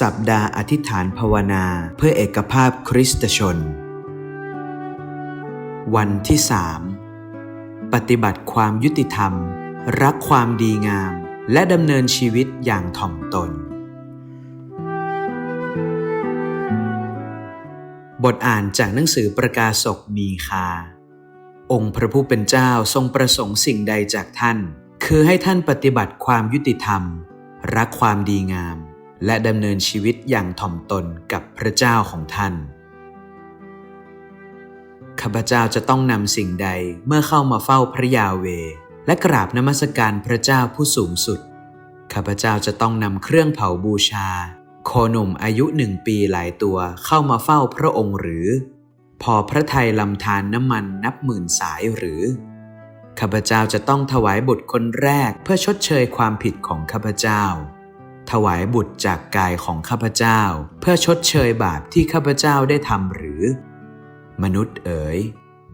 สัปดาห์อธิษฐานภาวนาเพื่อเอกภาพคริสตชน วันที่สามปฏิบัติความยุติธรรม รักความดีงาม และดำเนินชีวิตอย่างถ่อมตน บทอ่านจากหนังสือประกาศกมีคา องค์พระผู้เป็นเจ้าทรงประสงค์สิ่งใดจากท่าน คือให้ท่านปฏิบัติความยุติธรรม รักความดีงาม และดำเนินชีวิตอย่างถ่อมตนกับพระเจ้าของท่าน ข้าพเจ้าจะต้องนำสิ่งใดเมื่อเข้ามาเฝ้าพระยาเว และกราบนมัสการพระเจ้าผู้สูงสุด ข้าพเจ้าจะต้องนำเครื่องเผาบูชา โคหนุ่มอายุหนึ่งปีหลายตัวเข้ามาเฝ้าพระองค์หรือ พอพระไทยลำทานน้ำมันนับหมื่นสายหรือ ข้าพเจ้าจะต้องถวายบุตรคนแรกเพื่อชดเชยความผิดของข้าพเจ้า ถวายบุตรจากกายของข้าพเจ้า เพื่อชดเชยบาปที่ข้าพเจ้าได้ทำหรือ มนุษย์เอ๋ย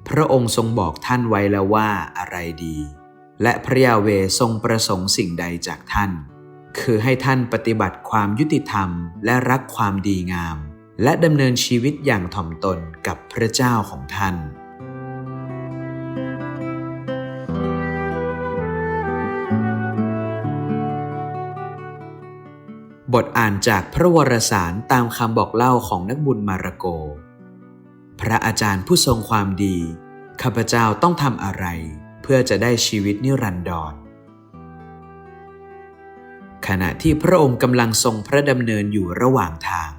พระองค์ทรงบอกท่านไว้แล้วว่าอะไรดี และพระยาเวทรงประสงค์สิ่งใดจากท่าน คือให้ท่านปฏิบัติความยุติธรรมและรักความดีงาม และดำเนินชีวิตอย่างถ่อมตนกับพระเจ้าของท่าน บทอ่านจากพระวรสารตามคำบอกเล่าของนักบุญมาระโก พระอาจารย์ผู้ทรงความดี ข้าพเจ้าต้องทำอะไร เพื่อจะได้ชีวิตนิรันดร ขณะที่พระองค์กำลังทรงพระดำเนินอยู่ระหว่างทาง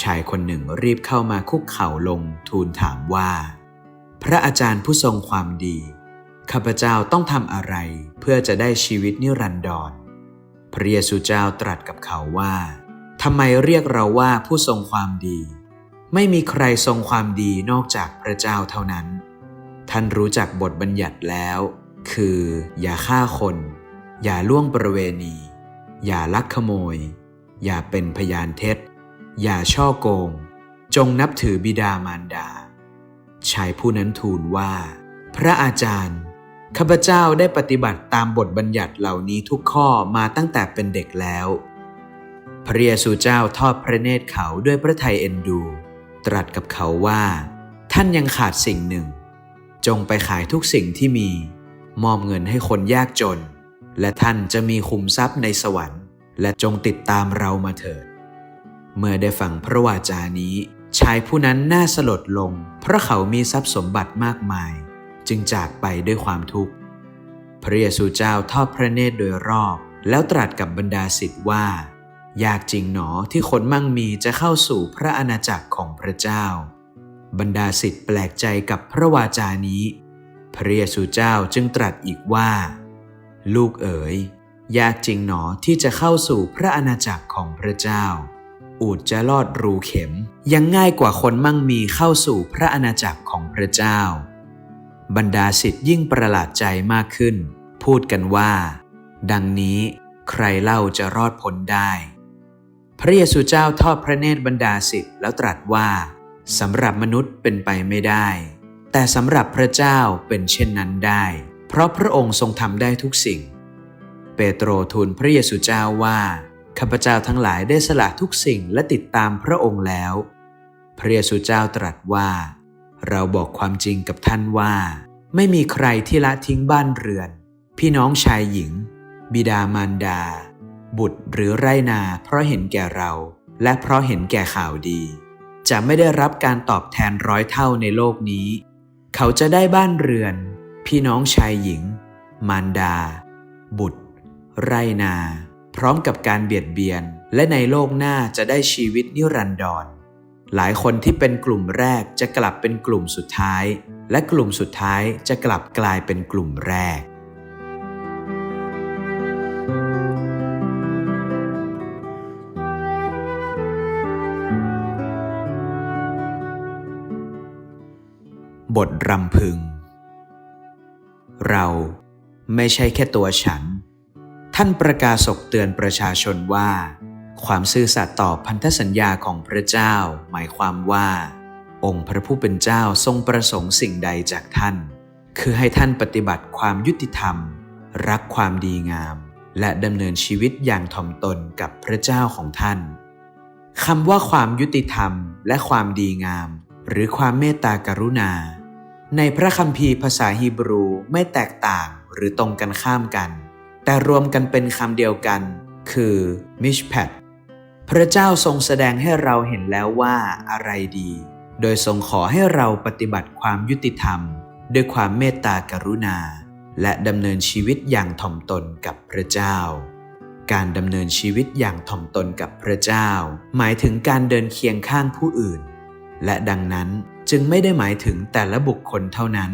ชายคนหนึ่งรีบเข้ามาคุกเข่าลงทูลถามว่า พระอาจารย์ผู้ทรงความดี ข้าพเจ้าต้องทำอะไร เพื่อจะได้ชีวิตนิรันดร พระเยซูเจ้าตรัสกับเขาว่าทำไมเรียกเราว่าผู้ทรงความดี ไม่มีใครทรงความดีนอกจากพระเจ้าเท่านั้น ท่านรู้จักบทบัญญัติแล้ว คือ อย่าฆ่าคน อย่าล่วงประเวณี อย่าลักขโมย อย่าเป็นพยานเท็จ อย่าช่อโกง จงนับถือบิดามารดา ชายผู้นั้นทูลว่า พระอาจารย์ ข้าพเจ้าได้ปฏิบัติตามบทบัญญัติเหล่านี้ทุกข้อมาตั้งแต่เป็นเด็กแล้ว พระเยซูเจ้าทอดพระเนตรเขาด้วยพระทัยเอ็นดู ตรัสกับเขาว่า ท่านยังขาดสิ่งหนึ่ง จงไปขายทุกสิ่งที่มี มอบเงินให้คนยากจน และท่านจะมีคุมทรัพย์ในสวรรค์ และจงติดตามเรามาเถิด เมื่อได้ฟังพระวาจานี้ ชายผู้นั้นน่าสลดลง เพราะเขามีทรัพย์สมบัติมากมาย จึงจากไปด้วยความทุกข์ พระเยซูเจ้าทอดพระเนตรโดยรอบ แล้วตรัสกับบรรดาศิษย์ว่า ยากจริงหนอที่คนมั่งมีจะเข้าสู่พระอาณาจักรของพระเจ้า บรรดาศิษย์แปลกใจกับพระวาจานี้ พระเยซูเจ้าจึงตรัสอีกว่า ลูกเอ๋ยยากจริงหนอที่จะเข้าสู่พระอาณาจักรของพระเจ้า อูดจะลอดรูเข็มยังง่ายกว่าคนมั่งมีเข้าสู่พระอาณาจักรของพระเจ้า บรรดาศิษย์ยิ่งประหลาดใจมากขึ้น พูดกันว่า ดังนี้ใครเล่าจะรอดพ้นได้ พระเยซูเจ้าทอดพระเนตรบรรดาศิษย์แล้วตรัสว่าสำหรับมนุษย์เป็นไปไม่ได้ แต่สำหรับพระเจ้าเป็นเช่นนั้นได้ เพราะพระองค์ทรงทำได้ทุกสิ่ง เปโตรทูลพระเยซูเจ้าว่าข้าพเจ้าทั้งหลายได้สละทุกสิ่งและติดตามพระองค์แล้ว พระเยซูเจ้าตรัสว่า เราบอกความจริงกับท่านว่า ไม่มีใครที่ละทิ้งบ้านเรือน พี่น้องชายหญิง บิดามารดา บุตรหรือไรนาเพราะเห็นแก่เรา และเพราะเห็นแก่ข่าวดี จะไม่ได้รับการตอบแทนร้อยเท่าในโลกนี้ เขาจะได้บ้านเรือน พี่น้องชายหญิง มารดา บุตร ไรนา พร้อมกับการเบียดเบียนและในโลกหน้าจะได้ชีวิตนิรันดร หลายคนที่เป็นกลุ่มแรกจะกลับเป็นกลุ่มสุดท้าย และกลุ่มสุดท้ายจะกลับกลายเป็นกลุ่มแรก บทรำพึง เราไม่ใช่แค่ตัวฉัน ท่านประกาศกเตือนประชาชนว่า ความซื่อสัตย์ต่อพันธสัญญาของพระเจ้า หมายความว่า องค์พระผู้เป็นเจ้าทรงประสงค์สิ่งใดจากท่าน คือให้ท่านปฏิบัติความยุติธรรม รักความดีงาม และดำเนินชีวิตอย่างถ่อมตนกับพระเจ้าของท่านคำว่าความยุติธรรมและความดีงาม หรือความเมตตากรุณา ในพระคัมภีร์ภาษาฮีบรูไม่แตกต่างหรือตรงกันข้ามกัน แต่รวมกันเป็นคำเดียวกัน คือมิชแพด พระเจ้าทรงแสดงให้เราเห็นแล้วว่าอะไรดี โดยทรงขอให้เราปฏิบัติความยุติธรรม ด้วยความเมตตากรุณา และดำเนินชีวิตอย่างถ่อมตนกับพระเจ้า การดำเนินชีวิตอย่างถ่อมตนกับพระเจ้า หมายถึงการเดินเคียงข้างผู้อื่น และดังนั้นจึงไม่ได้หมายถึงแต่ละบุคคลเท่านั้น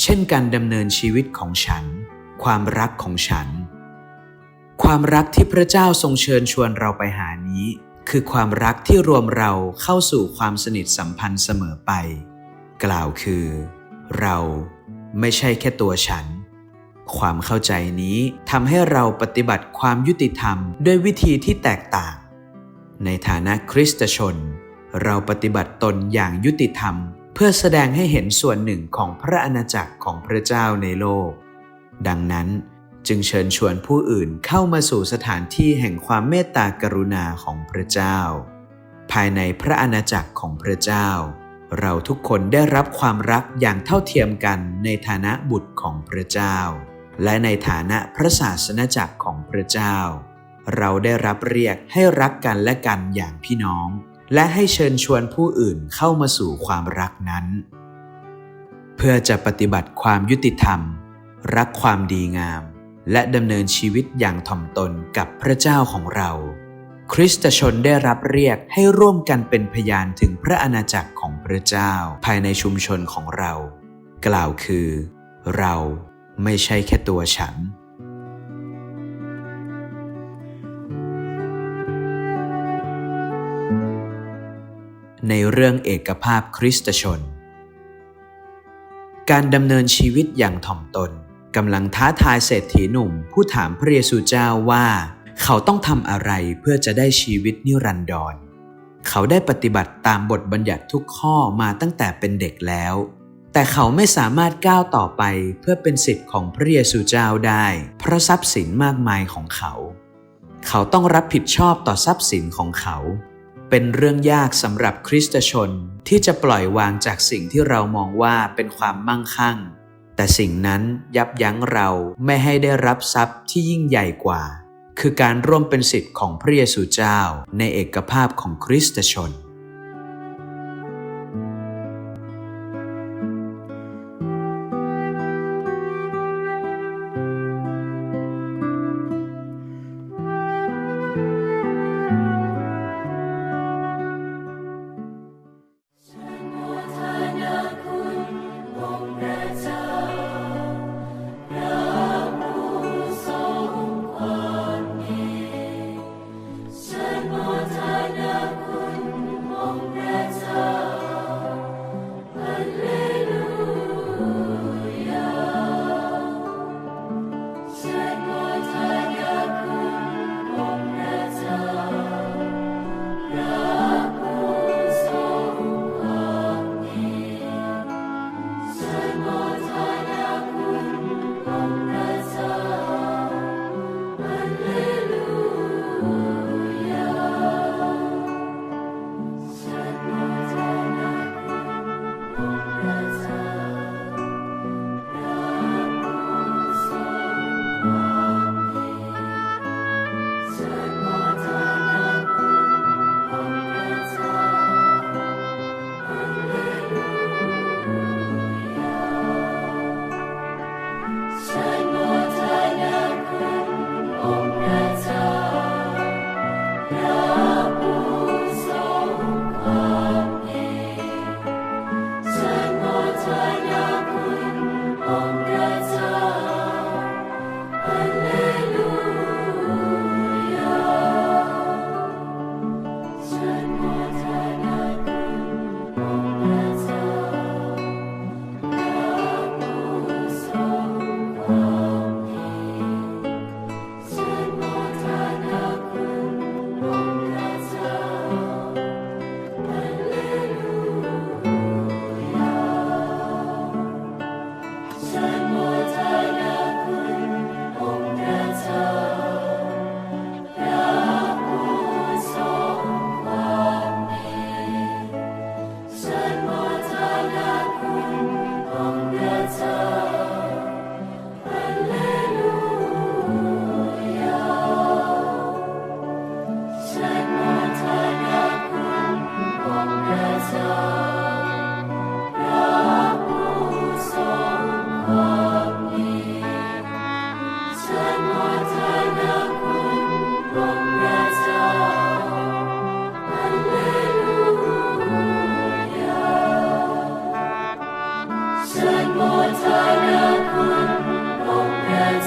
เช่นการดำเนินชีวิตของฉัน ความรักของฉัน ความรักที่พระเจ้าทรงเชิญชวนเราไปหานี้ คือความรักที่รวมเราเข้าสู่ความสนิทสัมพันธ์เสมอไป กล่าวคือ เราไม่ใช่แค่ตัวฉัน ความเข้าใจนี้ทำให้เราปฏิบัติความยุติธรรมด้วยวิธีที่แตกต่าง ในฐานะคริสตชน เราปฏิบัติตนอย่างยุติธรรม เพื่อแสดงให้เห็นส่วนหนึ่งของพระอาณาจักรของพระเจ้าในโลก ดังนั้น จึงเชิญชวนผู้อื่นเข้ามาสู่สถานที่แห่งความเมตตากรุณาของพระเจ้า ภายในพระอาณาจักรของพระเจ้า เราทุกคนได้รับความรักอย่างเท่าเทียมกันในฐานะบุตรของพระเจ้า และในฐานะพระศาสนจักรของพระเจ้า เราได้รับเรียกให้รักกันและกันอย่างพี่น้อง และให้เชิญชวนผู้อื่นเข้ามาสู่ความรักนั้น เพื่อจะปฏิบัติความยุติธรรม รักความดีงาม และดำเนินชีวิตอย่างถ่อมตนกับพระเจ้าของเรา คริสตชนได้รับเรียกให้ร่วมกันเป็นพยานถึงพระอาณาจักรของพระเจ้าภายในชุมชนของเรา กล่าวคือ เราไม่ใช่แค่ตัวฉันในเรื่องเอกภาพคริสตชน การดำเนินชีวิตอย่างถ่อมตน กำลังท้าทายเศรษฐีหนุ่ม ผู้ถามพระเยซูเจ้าว่า เขาต้องทำอะไรเพื่อจะได้ชีวิตนิรันดร เขาได้ปฏิบัติตามบทบัญญัติทุกข้อมาตั้งแต่เป็นเด็กแล้ว แต่เขาไม่สามารถก้าวต่อไปเพื่อเป็นสิทธิ์ของพระเยซูเจ้าได้เพราะทรัพย์สินมากมายของเขา เขาต้องรับผิดชอบต่อทรัพย์สินของเขา เป็นเรื่องยากสำหรับคริสตชนที่จะปล่อยวางจากสิ่งที่เรามองว่าเป็นความมั่งคั่ง แต่สิ่งนั้นยับยั้งเราไม่ให้ได้รับทรัพย์ที่ยิ่งใหญ่กว่า คือการร่วมเป็นสิทธิ์ของพระเยซูเจ้าในเอกภาพของคริสตชน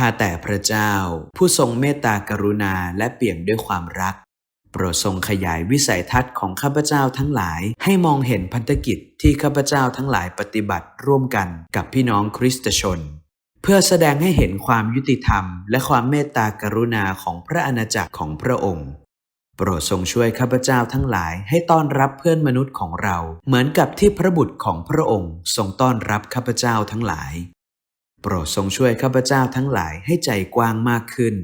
ข้าแต่พระเจ้า ผู้ทรงเมตตากรุณาและเปี่ยมด้วยความรัก โปรดทรงขยายวิสัยทัศน์ของข้าพเจ้าทั้งหลาย ให้มองเห็นพันธกิจที่ข้าพเจ้าทั้งหลายปฏิบัติร่วมกันกับพี่น้องคริสตชน เพื่อแสดงให้เห็นความยุติธรรม และความเมตตากรุณาของพระอาณาจักรของพระองค์โปรดทรงช่วยข้าพเจ้าทั้งหลายให้ต้อนรับเพื่อนมนุษย์ของเรา เหมือนกับที่พระบุตรของพระองค์ทรงต้อนรับข้าพเจ้าทั้งหลาย โปรดทรงช่วยข้าพเจ้าทั้งหลายให้ใจกว้างมากขึ้น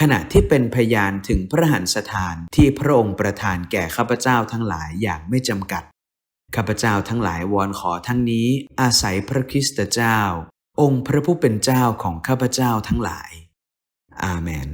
ขณะที่เป็นพยานถึงพระหันสถานที่พระองค์ประทานแก่ข้าพเจ้าทั้งหลายอย่างไม่จำกัด ข้าพเจ้าทั้งหลายวอนขอทั้งนี้อาศัยพระคริสตเจ้า องค์พระผู้เป็นเจ้าของข้าพเจ้าทั้งหลาย อาเมน